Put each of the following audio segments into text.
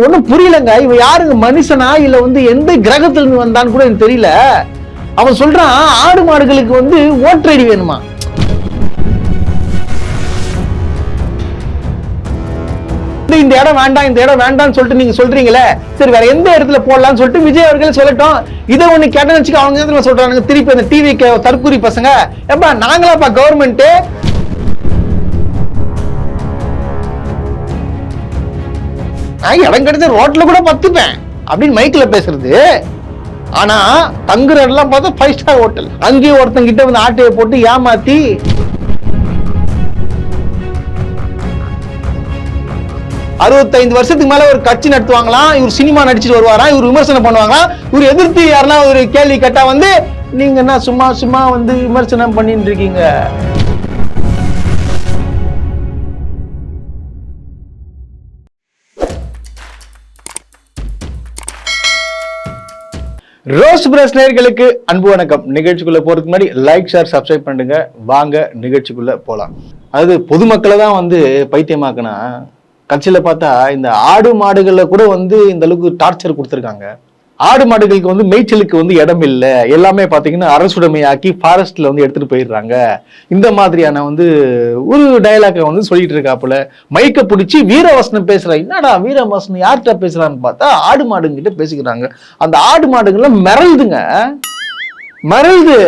ஒன்றும் புரியலங்க. இவன் யாருங்க மனுஷனா? இல்ல வந்து எந்த கிரகத்துல இருந்து வந்தான்னு கூட எனக்கு தெரியல. அவன் சொல்றான் ஆடு மாடுகளுக்கு வந்து ஓட்டரடி வேணுமா? இந்த- இந்த இடம் வேண்டாம் இந்த இடம் வேண்டாம்னு சொல்லிட்டு நீங்க சொல்றீங்களே. சரி வேற எந்த இடத்துல போடலாம்னு சொல்லிட்டு விஜய் அவர்கள் சொல்லட்டும். இதை ஒண்ணு கேட்டேன்னு வச்சுக்க அவங்க சொல்றாங்க திருப்பி அந்த டிவி தற்கூரி பசங்க. எப்ப நாங்களாப்பா கவர்மெண்ட் நான் இடம் கிடைச்ச ரோட்ல கூட பத்துப்பேன் அப்படின்னு மைக்ல பேசுறது. ஆனா தங்குற இடம்லாம் பார்த்தா ஃபைவ் ஸ்டார் ஹோட்டல் அங்கேயும் ஒருத்தங்க கிட்ட வந்து ஆட்டையை போட்டு ஏமாத்தி அறுபத்தைந்து வருஷத்துக்கு மேல ஒரு கட்சி நடத்துவாங்களாம் இவர் சினிமா நடிச்சிட்டு வருவாராம் இவர் விமர்சனம் பண்ணுவாங்களாம். இவர் எதிர்த்து யாருன்னா ஒரு கேள்வி கேட்டா வந்து நீங்க என்ன சும்மா சும்மா வந்து விமர்சனம் பண்ணிட்டு இருக்கீங்க? ரோஸ் பிரஸ் நேர்களுக்கு அன்பு வணக்கம். நிகழ்ச்சிக்குள்ள போறதுக்கு முன்னாடி லைக் ஷேர் சப்ஸ்கிரைப் பண்ணுங்க. வாங்க நிகழ்ச்சிக்குள்ள போலாம். அதாவது பொதுமக்களை தான் வந்து பைத்தியமாக்குனா கட்சியில பார்த்தா இந்த ஆடு மாடுகள்ல கூட வந்து இந்த அளவுக்கு டார்ச்சர் கொடுத்துருக்காங்க. ஆடு மாடுகளுக்கு வந்து மேய்ச்சலுக்கு வந்து இடம் இல்லை. எல்லாமே பார்த்தீங்கன்னா அரசுடைமையாக்கி ஃபாரஸ்ட்ல வந்து எடுத்துட்டு போயிடுறாங்க. இந்த மாதிரியான வந்து ஒரு டயலாக்கை வந்து சொல்லிட்டு இருக்காப்புல. மைக்க பிடிச்சி வீரவசனம் பேசுறா என்னடா வீரவசனம் யார்கிட்ட பேசுறான்னு பார்த்தா ஆடு மாடுங்கிட்ட பேசிக்கிறாங்க. அந்த ஆடு மாடுகள்லாம் மிரளுதுங்க மிரளுது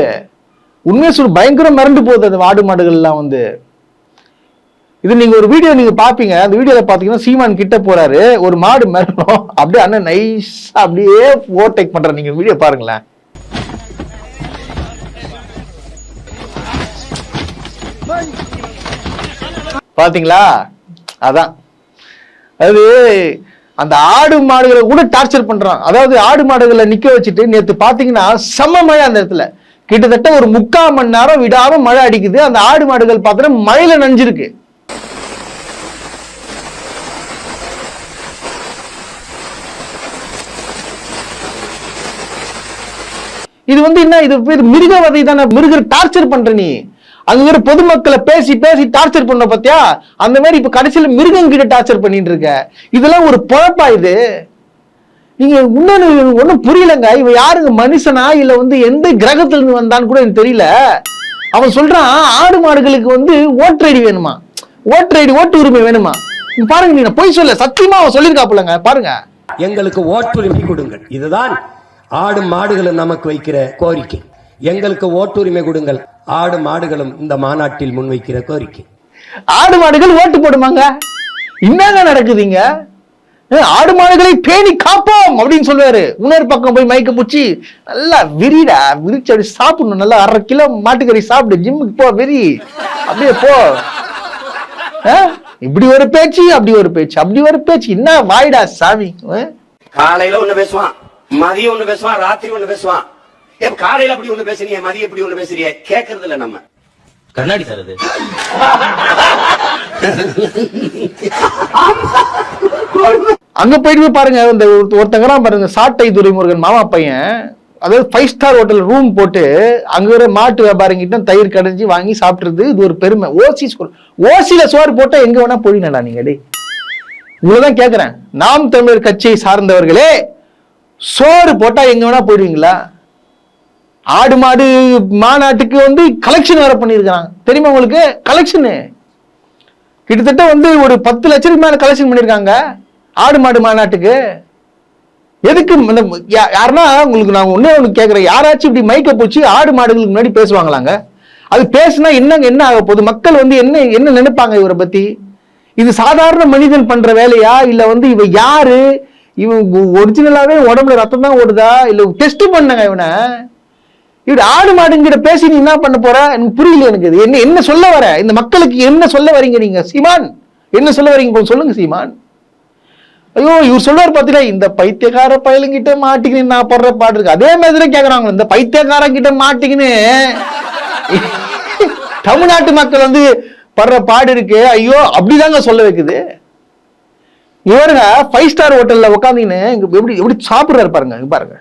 உண்மையை சொல்லு பயங்கரம் மிரண்டு போகுது அந்த ஆடு மாடுகள்லாம் வந்து. இது நீங்க ஒரு வீடியோ நீங்க பாப்பீங்க. அந்த வீடியோல பாத்தீங்கன்னா சீமான் கிட்ட போறாரு. ஒரு மாடு மிரளும் அப்படியே அண்ணன் நைஸா அப்படியே ஓவர்டேக் பண்ற நீங்க வீடியோ பாருங்களேன். பாத்தீங்களா? அதான். அது அந்த ஆடு மாடுகளை கூட டார்ச்சர் பண்றான். அதாவது ஆடு மாடுகளை நிக்க வச்சுட்டு நேத்து பாத்தீங்கன்னா செம்ம மழை அந்த இடத்துல. கிட்டத்தட்ட ஒரு முக்கால் மணி நேரம் விடாம மழை அடிக்குது. அந்த ஆடு மாடுகள் பார்த்தோன்னா மழையில நனைஞ்சிருக்கு. இது வந்து என்ன? இது பேர் மிருகவதை தானே? மிருக டார்ச்சர் பண்ற நீ. அங்க இருக்கிற பொதுமக்களை பேசி பேசி டார்ச்சர் பண்ண பாத்தியா? அந்த மாதிரி இப்ப கடைசியில மிருகம் கிட்ட டார்ச்சர் பண்ணிட்டு இருக்க. இதெல்லாம் ஒரு பொழப்பா இது? நீங்க இன்னொன்னு ஒன்னும் புரியலங்க. இவன் யாருங்க? மனுஷனா? இல்ல வந்து எந்த கிரகத்துல இருந்து வந்தான்னு கூட எனக்கு தெரியல. அவன் சொல்றான் ஆடு மாடுகளுக்கு வந்து ஓட்டரடி வேணுமா? ஓட்டரடி ஓட்டு உரிமை வேணுமா? பாருங்க நீங்க பொய் சொல்ல சத்தியமா அவன் சொல்லியிருக்காப்புலங்க. பாருங்க. எங்களுக்கு ஓட்டுரிமை கொடுங்கள். இதுதான் ஆடு மாடுகளும் நமக்கு வைக்கிற கோரிக்கை. எங்களுக்கு ஓட்டுரிமை கொடுங்கள். ஆடு மாடுகளும் இந்த மாநாட்டில் முன்வைக்கிற கோரிக்கை. ஆடு மாடுகள் ஓட்டு போடுமாங்க? என்னங்க நடக்குதுங்க ஆடு மாடுகளை பேணி காப்போம் அப்படின்னு சொல்லுவாரு. இன்னொரு பக்கம் போய் மயக்க பூச்சி நல்லா விரிடா விரிச்சு அப்படி சாப்பிடணும். நல்லா அரை கிலோ மாட்டுக்கறி சாப்பிடு ஜிம்முக்கு போ விரி. அப்படியே போ? இப்படி ஒரு பேச்சு அப்படி ஒரு பேச்சு அப்படி ஒரு பேச்சு. என்ன வாய்டா சாமி? காலையில ஒண்ணு பேசுவான் மதியம் ஒண்ணு பேசுவான் ராத்திரி ஒண்ணு பேசுவான். ஏன் காலையில அப்படி ஒண்ணு பேசுறீங்க மதியம் இப்படி ஒண்ணு பேசுறீங்க கேக்குறது இல்ல நம்ம. கண்ணாடி சார் அது. அங்க போயிட்டு போய் பாருங்க இந்த ஒருத்த- ஒருத்தங்கலாம் பாருங்க சாட்டை துரைமுருகன் மாமா பையன். அதாவது ஃபைவ் ஸ்டார் ஹோட்டல் ரூம் போட்டு அங்கே இருக்கிற மாட்டு வியாபாரிங்கிட்ட தயிர் கடைஞ்சி வாங்கி சாப்பிட்றது இது ஒரு பெருமை. ஓசி ஸ்கூல் ஓசியில சோறு போட்டா எங்க வேணா போயிடலடா நீங்க டேய். உங்களதான் கேட்குறேன் நாம் தமிழர் கட்சியை சார்ந்தவர்களே சோறு போட்டால் எங்க வேணா போயிடுவீங்களா? ஆடு மாடு மாநாட்டுக்கு வந்து கலெக்ஷன் வேற பண்ணியிருக்கிறாங்க. தெரியுமா உங்களுக்கு? கலெக்ஷனு கிட்டத்தட்ட வந்து ஒரு பத்து லட்சத்துக்கு மேலே கலெக்ஷன் பண்ணியிருக்காங்க. ஆடு மாடு மாநாட்டுக்கு. எதுக்கு இந்த யா- யாருன்னா உங்களுக்கு நான் ஒன்றே ஒன்று கேட்குறேன் யாராச்சும் இப்படி மைக்கை போச்சு ஆடு மாடுகளுக்கு முன்னாடி பேசுவாங்களாங்க? அது பேசுனா என்னங்க என்ன ஆக போகுது? மக்கள் வந்து என்ன என்ன நினைப்பாங்க இவரை பற்றி இது சாதாரண மனிதன் பண்ணுற வேலையா? இல்லை வந்து இவ யாரு? இவன் ஒரிஜினலாகவே உடம்புல ரத்தம் தான் ஓடுதா? இல்லை டெஸ்ட் பண்ணங்க இவனை. இப்படி ஆடு மாடுங்கிட்ட பேசி நீ என்ன பண்ண போற? எனக்கு புரியல எனக்கு இது. என்ன என்ன சொல்ல வர? இந்த மக்களுக்கு என்ன சொல்ல வரீங்க நீங்க? சீமான் என்ன சொல்ல வரீங்க? கொஞ்சம் சொல்லுங்க சீமான். ஐயோ இவர் சொல்லுவார் பாத்தீங்களா? இந்த பைத்தியக்கார பயலுங்கிட்ட மாட்டிக்கின்னு நான் படுற பாடு இருக்கு. அதே மாதிரி தான் கேக்குறாங்க இந்த பைத்தியக்காரங்கிட்ட மாட்டிக்கின்னு தமிழ்நாட்டு மக்கள் வந்து படுற பாடு இருக்கு. ஐயோ அப்படிதாங்க சொல்ல வைக்குது. இவருங்க ஃபைவ் ஸ்டார் ஹோட்டல்ல உட்காந்தீங்கன்னு இங்க எப்படி எப்படி சாப்பிடுறாரு பாருங்க பாருங்க.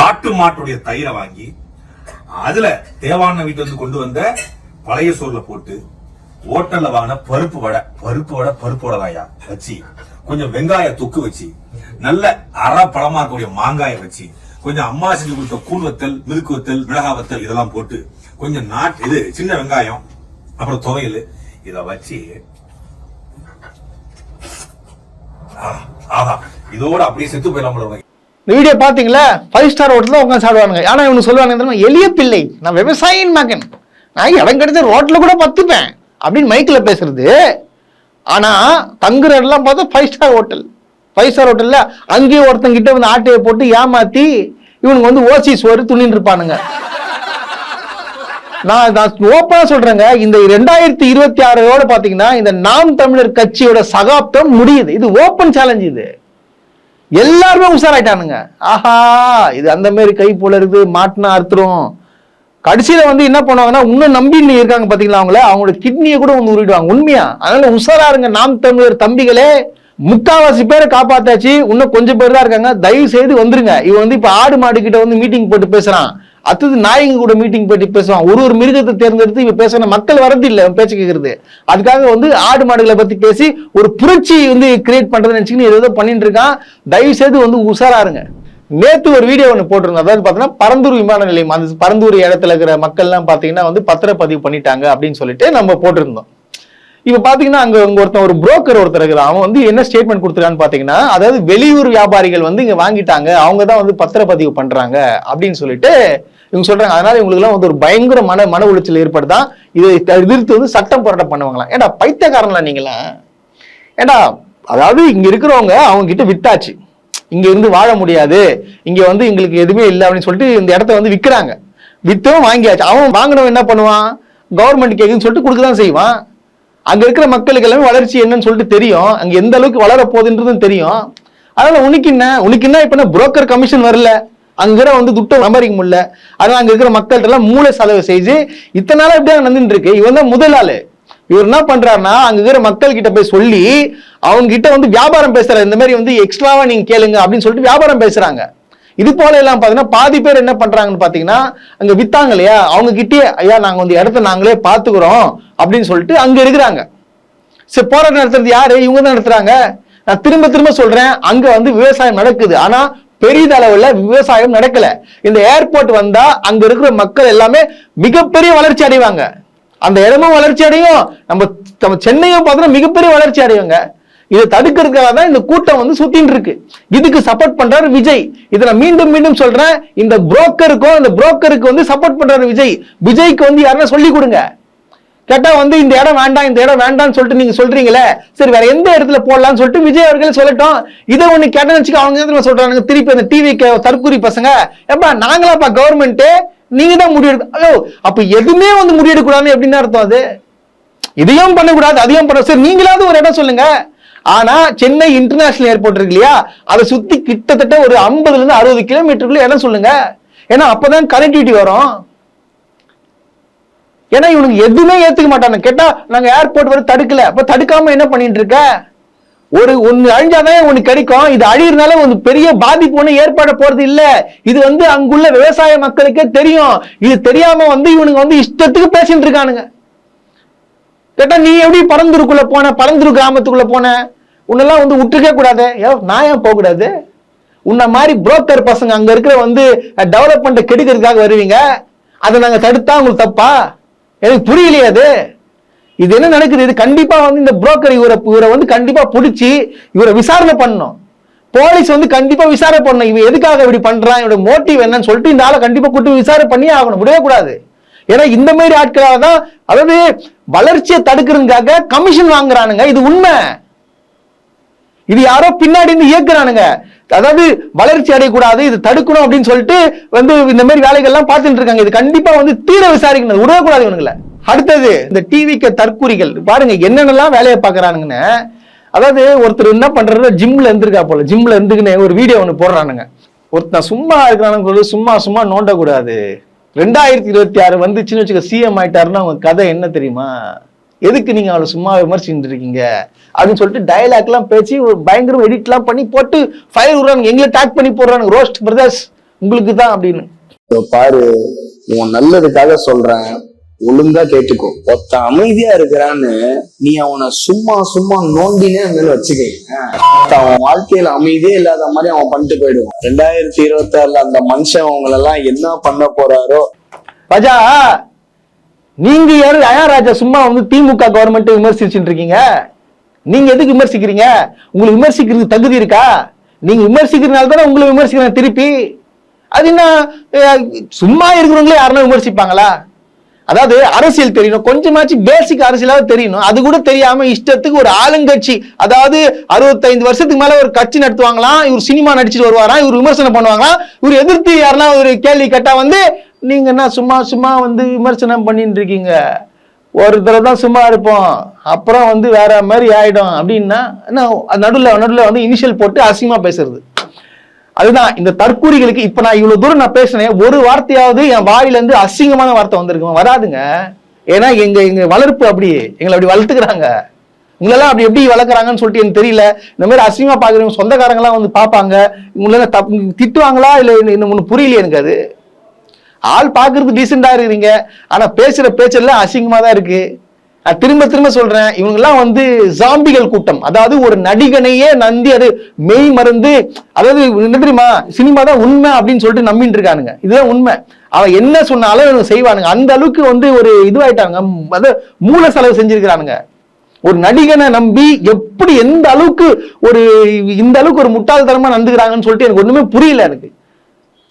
காட்டு மாட்டுடைய தயிரை வாங்கி அதுல தேவான வீட்டுல இருந்து கொண்டு வந்த பழைய சோறுல போட்டு ஹோட்டல்ல வாங்கின பருப்பு வடை பருப்பு வடை பருப்பு வடைதாயா வச்சு. கொஞ்சம் வெங்காய தொக்கு வச்சு நல்ல அரை பழமா இருக்கக்கூடிய மாங்காயை வச்சு கொஞ்சம் அம்மா செஞ்சு கொடுத்த கூழ் வத்தல் வத்தல் மிளகா வத்தல் இதெல்லாம் போட்டு கொஞ்சம் நாட்டு இது சின்ன வெங்காயம் அப்புறம் துவையல் இத வச்சு ஆஹா இதோட அப்படியே செத்து போயிடலாம் போல வீடியோ பாத்தீங்களா ஃபைவ் ஸ்டார் ஹோட்டல் உட்காந்து சாப்பிடுவாங்க ஆனா இவனு சொல்லுவாங்க தெரியுமா, எளிய பிள்ளை. நான் விவசாயின்னு மகன். நான் இடம் கிடைச்ச ரோட்ல கூட பத்துப்பேன். அப்படின்னு மைக்கில் பேசுறது. ஆனால் தங்குற இடம்லாம் பார்த்தா five star hotel five star ஹோட்டலில் அங்கேயே ஒருத்தங்கிட்ட வந்து ஆட்டையை போட்டு ஏமாற்றி இவனுக்கு வந்து ஓசி சோறு துணின்னு இருப்பானுங்க. நான் நான் ஓப்பனாக சொல்கிறேங்க இந்த ரெண்டாயிரத்தி இருபத்தி ஆறோட பார்த்தீங்கன்னா இந்த நாம் தமிழர் கட்சியோட சகாப்தம் முடியுது. இது ஓப்பன் சேலஞ்ச் இது. எல்லாருமே உஷாராயிட்டானுங்க. ஆஹா இது அந்த மாதிரி கை போல இருக்குது மாட்டினா அறுத்துரும். கடைசியில வந்து என்ன பண்ணுவாங்கன்னா இன்னும் நம்பி இருக்காங்க பாத்தீங்களா அவங்கள? அவங்களோட கிட்னியை கூட ஒன்று உருவிடுவாங்க. உண்மையா? அதனால உஷாராருங்க நாம் தமிழர் தம்பிகளே முக்காவாசி பேரை காப்பாத்தாச்சு. இன்னும் கொஞ்சம் பேர் தான் இருக்காங்க. தயவு செய்து வந்துருங்க. இவன் வந்து இப்ப ஆடு மாடு கிட்ட வந்து மீட்டிங் போட்டு பேசுறான். அடுத்தது நாயங்க கூட மீட்டிங் போட்டு பேசுவான். ஒரு ஒரு மிருகத்தை தேர்ந்தெடுத்து இவன் பேசுற மக்கள் வரது இல்லை பேச்சு கேட்கறது அதுக்காக வந்து ஆடு மாடுகளை பத்தி பேசி ஒரு புரட்சி வந்து கிரியேட் பண்றதுன்னு நினைச்சுக்கின்னு ஏதோ பண்ணிட்டு இருக்கான். தயவு செய்து வந்து உஷாராருங்க நேத்து ஒரு வீடியோ ஒன்று போட்டிருந்தோம். அதாவது பார்த்தீங்கன்னா பரந்தூர் விமான நிலையம் அந்த பரந்தூர் இடத்துல இருக்கிற மக்கள்லாம் பார்த்தீங்கன்னா வந்து பத்திரப்பதிவு பண்ணிட்டாங்க அப்படின்னு சொல்லிட்டு நம்ம போட்டிருந்தோம். இப்போ பார்த்தீங்கன்னா அங்கே அங்க ஒருத்தன் ஒரு புரோக்கர் ஒருத்தர் இருக்கிறான். அவன் வந்து என்ன ஸ்டேட்மெண்ட் கொடுத்துருக்கான்னு பார்த்தீங்கன்னா அதாவது வெளியூர் வியாபாரிகள் வந்து இங்கே வாங்கிட்டாங்க அவங்க தான் வந்து பத்திரப்பதிவு பண்ணுறாங்க அப்படின்னு சொல்லிட்டு இவங்க சொல்கிறாங்க அதனால் இவங்களுக்குலாம் வந்து ஒரு பயங்கர மன மன உளைச்சல் ஏற்படுதான் இதை எதிர்த்து வந்து சட்டம் போராட்டம் பண்ணுவாங்களாம். ஏடா பைத்தியக்காரங்களா நீங்களா ஏண்டா அதாவது இங்கே இருக்கிறவங்க அவங்க கிட்ட வித்தாச்சு. இங்க இருந்து வாழ முடியாது. இங்க வந்து எங்களுக்கு எதுவுமே இல்லை அப்படின்னு சொல்லிட்டு இந்த இடத்த வந்து விற்கிறாங்க வித்தவும் வாங்கியாச்சு. அவன் வாங்கினவன் என்ன பண்ணுவான்? கவர்மெண்ட் கேக்குன்னு சொல்லிட்டு கொடுக்க தான் செய்வான். அங்க இருக்கிற மக்களுக்கு எல்லாமே வளர்ச்சி என்னன்னு சொல்லிட்டு தெரியும். அங்க எந்த அளவுக்கு வளர போகுதுன்றதும் தெரியும். அதனால உனக்கு என்ன? உனக்கு என்ன? இப்ப புரோக்கர் கமிஷன் வரல. அங்கிற வந்து துட்டம் நம்பரிக்க முடியல அதனால அங்க இருக்கிற மக்கள்கிட்ட எல்லாம் மூளை செலவு செஞ்சு இத்தனை நாளா இப்படியே நடந்துட்டு இருக்கு. இவன் தான் முதல் ஆளு இவர் என்ன பண்றாருன்னா அங்க இருக்கிற மக்கள் கிட்ட போய் சொல்லி அவங்க கிட்ட வந்து வியாபாரம் பேசுறாரு. இந்த மாதிரி வந்து எக்ஸ்ட்ராவா நீங்க கேளுங்க அப்படின்னு சொல்லிட்டு வியாபாரம் பேசுறாங்க. இது போல எல்லாம் பாத்தீங்கன்னா பாதி பேர் என்ன பண்றாங்கன்னு பாத்தீங்கன்னா அங்க வித்தாங்க இல்லையா? அவங்க கிட்டே ஐயா நாங்க வந்து இடத்த நாங்களே பாத்துக்கிறோம் அப்படின்னு சொல்லிட்டு அங்க இருக்கிறாங்க. சரி போராட்டம் நடத்துறது யாரு? இவங்க தான் நடத்துறாங்க. நான் திரும்ப திரும்ப சொல்றேன் அங்க வந்து விவசாயம் நடக்குது. ஆனா பெரிதளவுல விவசாயம் நடக்கல. இந்த ஏர்போர்ட் வந்தா அங்க இருக்கிற மக்கள் எல்லாமே மிகப்பெரிய வளர்ச்சி அடைவாங்க. அந்த இடமும் வளர்ச்சி அடையும். நம்ம நம்ம சென்னையும் பார்த்தோன்னா மிகப்பெரிய வளர்ச்சி அடையுங்க. இதை தடுக்கிறதுக்காக தான் இந்த கூட்டம் வந்து சுத்தின்னு இருக்கு. இதுக்கு சப்போர்ட் பண்றாரு விஜய். இதை நான் மீண்டும் மீண்டும் சொல்றேன். இந்த புரோக்கருக்கும் இந்த புரோக்கருக்கு வந்து சப்போர்ட் பண்றாரு விஜய். விஜய்க்கு வந்து யாருன்னா சொல்லி கொடுங்க. கேட்டா வந்து இந்த இடம் வேண்டாம் இந்த இடம் வேண்டாம்னு சொல்லிட்டு நீங்க சொல்றீங்களே. சரி வேற எந்த இடத்துல போடலாம்னு சொல்லிட்டு விஜய் அவர்கள் சொல்லட்டும். இதை ஒண்ணு கேட்ட வச்சுக்க அவங்க சொல்றாங்க திருப்பி அந்த டிவி தற்கூரி பசங்க. ஏப்பா நாங்களாப்பா கவர்மெண்ட் நீங்க தான் முடிவெடு ஹலோ அப்ப எதுவுமே வந்து முடிவெடுக்க கூடாதுன்னு எப்படின்னு அர்த்தம் அது? இதையும் பண்ணக்கூடாது அதையும் பண்ண சரி நீங்களாவது ஒரு இடம் சொல்லுங்க. ஆனா சென்னை இன்டர்நேஷனல் ஏர்போர்ட் இருக்கு இல்லையா? அதை சுத்தி கிட்டத்தட்ட ஒரு ஐம்பதுல இருந்து அறுபது கிலோமீட்டருக்குள்ள இடம் சொல்லுங்க. ஏன்னா அப்பதான் கனெக்டிவிட்டி வரும். ஏன்னா இவனுக்கு எதுவுமே ஏத்துக்க மாட்டாங்க கேட்டா நாங்க ஏர்போர்ட் வரை தடுக்கல. அப்ப தடுக்காம என்ன பண்ணிட்டு இருக்க? ஒரு ஒன்னு அழிஞ்சாதான் ஒண்ணு கிடைக்கும். இது அழியிறனால ஒரு பெரிய பாதிப்பு ஒண்ணு ஏற்பட போறது இல்ல. இது வந்து அங்குள்ள விவசாய மக்களுக்கே தெரியும். இது தெரியாம வந்து இவனுங்க வந்து இஷ்டத்துக்கு பேசிட்டு இருக்கானுங்க. கேட்டா நீ எப்படி பரந்தூருக்குள்ள போன பரந்தூர் கிராமத்துக்குள்ள போன? உன்னெல்லாம் வந்து விட்டுருக்க கூடாது. ஏ நான் ஏன் போக கூடாது உன்ன மாதிரி புரோக்கர் பசங்க அங்க இருக்கிற வந்து டெவலப்மெண்ட் கெடுக்கிறதுக்காக வருவீங்க. அதை நாங்க தடுத்தா உங்களுக்கு தப்பா? எனக்கு புரியலையே அது. இது என்ன நடக்குது? இது கண்டிப்பா வந்து இந்த புரோக்கர் இவரை இவரை வந்து கண்டிப்பா பிடிச்சி இவரை விசாரணை பண்ணணும். போலீஸ் வந்து கண்டிப்பா விசாரணை பண்ணணும். இவன் எதுக்காக இப்படி பண்றான்? இவனோட மோட்டிவ் என்னன்னு சொல்லிட்டு இந்த ஆளை கண்டிப்பா கூட்டு விசாரணை பண்ணியே ஆகணும். விடவே கூடாது. ஏன்னா இந்த மாதிரி ஆட்களால தான் அதாவது வளர்ச்சியை தடுக்கிறதுக்காக கமிஷன் வாங்குறானுங்க. இது உண்மை. இது யாரோ பின்னாடி இருந்து இயக்குறானுங்க. அதாவது வளர்ச்சி அடையக்கூடாது இது தடுக்கணும் அப்படின்னு சொல்லிட்டு வந்து இந்த மாதிரி வேலைகள்லாம் பார்த்துட்டு இருக்காங்க. இது கண்டிப்பா வந்து தீர விசாரிக்கணும். விடக்கூடாது இவனுங்களை. அடுத்தது இந்த டிவிக்கு தற்கூறிகள். பாருங்க என்னென்னலாம் வேலையை பார்க்கறானுங்கன்னு. அதாவது ஒருத்தர் என்ன பண்றாரு ஜிம்ல இருந்திருக்கா போல. ஜிம்ல இருந்துக்குன்னு ஒரு வீடியோ ஒன்று போடுறானுங்க. ஒருத்தன் சும்மா இருக்கிறானுங்க சொல்லி சும்மா சும்மா நோண்டக்கூடாது. ரெண்டாயிரத்தி இருபத்தி ஆறு வந்துச்சுன்னு வச்சுக்க சிஎம் ஆயிட்டாருன்னா அவங்க கதை என்ன தெரியுமா? எதுக்கு நீங்க அவளை சும்மா விமர்சிச்சுட்டு இருக்கீங்க? அப்படின்னு சொல்லிட்டு டயலாக் எல்லாம் பேசி ஒரு எடிட் எல்லாம் பண்ணி போட்டு ஃபயர் விடுறாங்க எங்களை டேக் பண்ணி போடுறாங்க ரோஸ்ட் பிரதர்ஸ் உங்களுக்கு தான் அப்படின்னு பாரு உன் நல்லதுக்காக சொல்றேன். ஒழுங்கா கேட்டுக்கோ. ஒத்த அமைதியா இருக்கிறான்னு நீ அவனை சும்மா சும்மா நோண்டினே மேல வச்சுக்க. அவன் வாழ்க்கையில அமைதியே இல்லாத மாதிரி அவன் பண்ணிட்டு போயிடுவான். ரெண்டாயிரத்தி இருபத்தி ஆறுல அந்த மனுஷன் அவங்களெல்லாம் என்ன பண்ண போறாரோ? ராஜா நீங்க யாரு? அயா ராஜா சும்மா வந்து திமுக கவர்மெண்ட் விமர்சிச்சுட்டு இருக்கீங்க. நீங்க எதுக்கு விமர்சிக்கிறீங்க? உங்களுக்கு விமர்சிக்கிறதுக்கு தகுதி இருக்கா? நீங்க விமர்சிக்கிறதுனால தானே உங்களை விமர்சிக்கிறேன் திருப்பி. அது என்ன சும்மா இருக்கிறவங்களே யாருன்னா விமர்சிப்பாங்களா? அதாவது அரசியல் தெரியணும். கொஞ்சமாச்சும் பேசிக் அரசியலாவது தெரியணும். அது கூட தெரியாம இஷ்டத்துக்கு ஒரு ஆளுங்கட்சி அதாவது அறுபத்தைந்து வருஷத்துக்கு மேல ஒரு கட்சி நடத்துவாங்களாம் இவர் சினிமா நடிச்சுட்டு வருவாராம் இவர் விமர்சனம் பண்ணுவாங்களாம். இவர் எதிர்த்து யாருன்னா ஒரு கேள்வி கேட்டா வந்து நீங்க என்ன சும்மா சும்மா வந்து விமர்சனம் பண்ணிட்டு இருக்கீங்க? ஒரு தடவை தான் சும்மா இருப்போம். அப்புறம் வந்து வேற மாதிரி ஆயிடும். அப்படின்னா என்ன நடுவில் நடுவில் வந்து இனிஷியல் போட்டு அசிங்கமா பேசுறது. அதுதான் இந்த தற்கூரிகளுக்கு இப்ப நான் இவ்வளவு தூரம் நான் பேசினேன். ஒரு வார்த்தையாவது என் வாயில இருந்து அசிங்கமான வார்த்தை வந்திருக்கு வராதுங்க. ஏன்னா எங்க எங்க வளர்ப்பு அப்படி எங்களை அப்படி வளர்த்துக்கிறாங்க. உங்களெல்லாம் அப்படி எப்படி வளர்க்குறாங்கன்னு சொல்லிட்டு எனக்கு தெரியல. இந்த மாதிரி அசிங்கமா பாக்குறவங்க சொந்தக்காரங்களாம் வந்து பார்ப்பாங்க. உங்களெல்லாம் தப் திட்டுவாங்களா? இல்லை இன்னும் ஒன்று புரியல எனக்கு அது. ஆள் பார்க்கறதுக்கு டீசெண்டாக இருக்கிறீங்க. ஆனால் பேசுகிற பேச்செல்லாம் அசிங்கமாக தான் இருக்குது நான் திரும்ப திரும்ப சொல்றேன் இவங்கெல்லாம் வந்து ஜாம்பிகள் கூட்டம். அதாவது ஒரு நடிகனையே நந்தி அது மெய் மருந்து அதாவது என்ன தெரியுமா சினிமா தான் உண்மை அப்படின்னு சொல்லிட்டு நம்பிட்டு இருக்கானுங்க. இதுதான் உண்மை. அவன் என்ன சொன்னாலும் இவங்க செய்வானுங்க. அந்த அளவுக்கு வந்து ஒரு இதுவாயிட்டாங்க. அதாவது மூல செலவு செஞ்சிருக்கிறானுங்க. ஒரு நடிகனை நம்பி எப்படி எந்த அளவுக்கு ஒரு இந்த அளவுக்கு ஒரு முட்டாள்தனமா நடந்துக்கிறாங்கன்னு சொல்லிட்டு எனக்கு ஒண்ணுமே புரியல எனக்கு.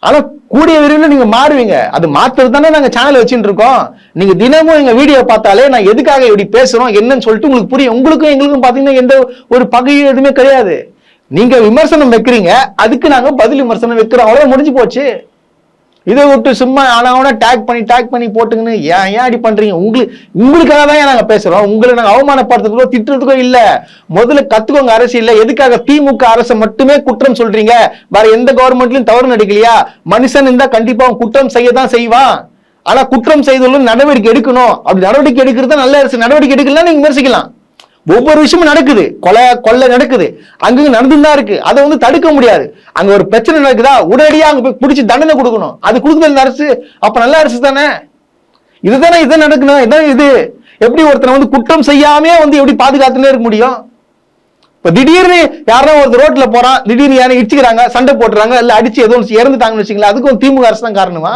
ஆனால் கூடிய விரைவில் நீங்கள் மாறுவீங்க. அது மாற்றுறது தானே நாங்கள் சேனல் வச்சுட்டு இருக்கோம். நீங்கள் தினமும் எங்கள் வீடியோ பார்த்தாலே நான் எதுக்காக இப்படி பேசுகிறோம் என்னன்னு சொல்லிட்டு உங்களுக்கு புரியும். உங்களுக்கும் எங்களுக்கும் பார்த்தீங்கன்னா எந்த ஒரு பகையும் எதுவுமே கிடையாது. நீங்கள் விமர்சனம் வைக்கிறீங்க அதுக்கு நாங்கள் பதில் விமர்சனம் வைக்கிறோம். அவ்வளோ முடிஞ்சு போச்சு. இதை விட்டு சும்மா ஆனவன டேக் பண்ணி டேக் பண்ணி போட்டுங்கன்னு ஏன் ஏன் அப்படி பண்றீங்க? உங்களுக்கு உங்களுக்காக தான் நாங்க பேசுறோம்? உங்களை நாங்க அவமானப்படுத்துறதுக்கோ திட்டுறதுக்கோ இல்ல. முதல்ல கத்துக்கோங்க அரசியல்ல. எதுக்காக திமுக அரசு மட்டுமே குற்றம் சொல்றீங்க? வேற எந்த கவர்மெண்ட்லயும் தவறு நடிக்கலையா? மனுஷன் இருந்தா கண்டிப்பா அவன் குற்றம் செய்ய தான் செய்வான். ஆனா குற்றம் செய்தவர்களும் நடவடிக்கை எடுக்கணும். அப்படி நடவடிக்கை எடுக்கிறது தான் நல்ல அரசு. நடவடிக்கை எடுக்கலாம் நீங்க விமர்சிக்கலாம். ஒவ்வொரு விஷயமும் நடக்குது. கொலை கொள்ளை நடக்குது. அங்கங்க நடந்துதான் தான் இருக்கு. அதை வந்து தடுக்க முடியாது. அங்க ஒரு பிரச்சனை நடக்குதா? உடனடியா அங்க போய் பிடிச்சி தண்டனை கொடுக்கணும். அது கொடுக்குறது இந்த அரசு. அப்ப நல்ல அரசு தானே? இதுதானே இதான் நடக்கணும்? இதான் இது. எப்படி ஒருத்தனை வந்து குற்றம் செய்யாமே வந்து எப்படி பாதுகாத்துனே இருக்க முடியும்? இப்ப திடீர்னு யாரோ ஒருத்தர் ரோட்ல போறான். திடீர்னு யாரும் இடிச்சுக்கிறாங்க சண்டை போட்டுறாங்க இல்ல அடிச்சு ஏதோ இறந்துட்டாங்கன்னு வச்சுங்களேன் அதுக்கும் திமுக அரசு தான் காரணமா?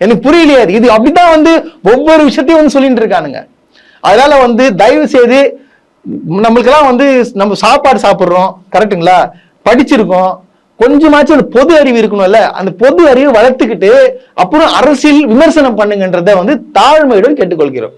எனக்கு புரியலையாது இது அப்படிதான் வந்து ஒவ்வொரு விஷயத்தையும் வந்து சொல்லிட்டு இருக்கானுங்க. அதனால வந்து தயவு செய்து நம்மளுக்கெல்லாம் வந்து நம்ம சாப்பாடு சாப்பிடுறோம் கரெக்ட்டுங்களா படிச்சிருக்கோம். கொஞ்சமாச்சும் அந்த பொது அறிவு இருக்கணும்ல. அந்த பொது அறிவை வளர்த்துக்கிட்டு அப்புறம் அரசியல் விமர்சனம் பண்ணுங்கன்றத வந்து தாழ்மையுடன் கேட்டுக்கொள்கிறோம்.